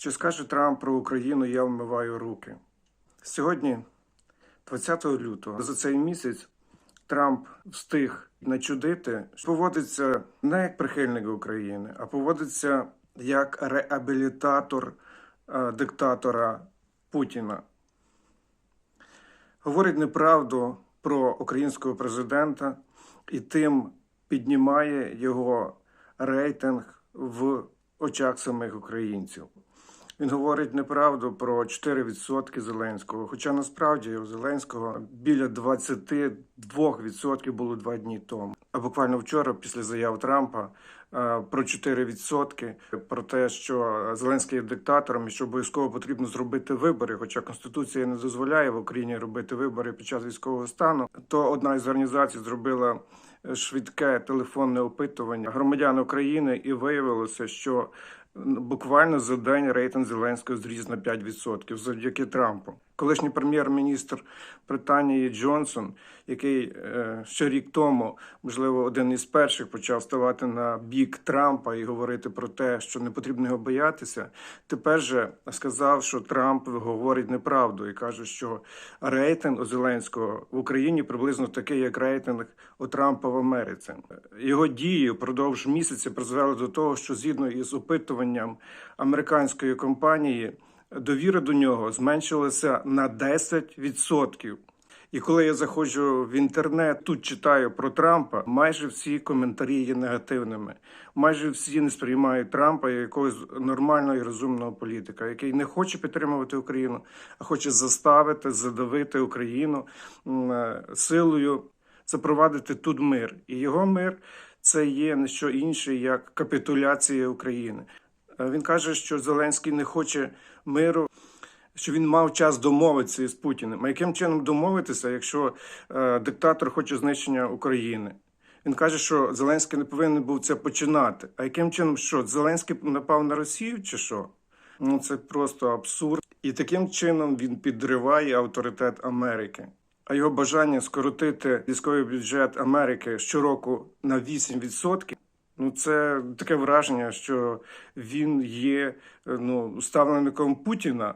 Чи скаже Трамп про Україну я вмиваю руки? Сьогодні, 20 лютого, за цей місяць Трамп встиг начудити, що поводиться не як прихильник України, а поводиться як реабілітатор е, диктатора Путіна. Говорить неправду про українського президента і тим піднімає його рейтинг в очах самих українців. Він говорить неправду про 4% Зеленського. Хоча насправді у Зеленського біля 22% було два дні тому. А буквально вчора, після заяв Трампа, е, про 4%, про те, що Зеленський є диктатором і що обов'язково потрібно зробити вибори, хоча Конституція не дозволяє в Україні робити вибори під час військового стану, то одна із організацій зробила швидке телефонне опитування громадян України, і виявилося, що буквально за день рейтинг Зеленського зріс на 5% завдяки Трампу. Колишній прем'єр-міністр Британії Джонсон, який е, ще рік тому, можливо, один із перших почав ставати на бік Трампа і говорити про те, що не потрібно його боятися, тепер же сказав, що Трамп говорить неправду і каже, що рейтинг у Зеленського в Україні приблизно такий, як рейтинг у Трампа в Америці. Його дії впродовж місяця призвели до того, що згідно із опитуванням американської компанії довіра до нього зменшилася на 10%. І коли я заходжу в інтернет, тут читаю про Трампа, майже всі коментарі є негативними. Майже всі не сприймають Трампа як якогось нормального і розумного політика, який не хоче підтримувати Україну, а хоче заставити, задавити Україну е, силою, запровадити тут мир. І його мир це є не що інше, як капітуляція України. Е, Він каже, що Зеленський не хоче миру, що він мав час домовитися із Путіним. А яким чином домовитися, якщо е, диктатор хоче знищення України? Він каже, що Зеленський не повинен був це починати. А яким чином що? Зеленський напав на Росію чи що? Ну це просто абсурд. І таким чином він підриває авторитет Америки. А його бажання скоротити військовий бюджет Америки щороку на 8%, Ну, це таке враження, що він є е, ну, ставленником Путіна.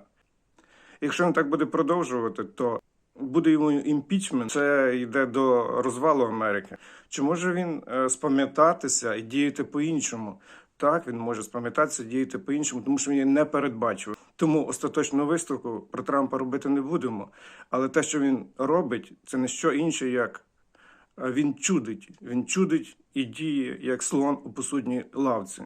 Якщо він так буде продовжувати, то буде йому імпічмент. Це йде до розвалу Америки. Чи може він е, спам'ятатися і діяти по-іншому? Так, він може спам'ятатися, діяти по-іншому, тому що він є непередбачував. Тому остаточну виставку про Трампа робити не будемо. Але те, що він робить, це не що інше, як е, він чудить. Він чудить і діє як слон у посудній лавці.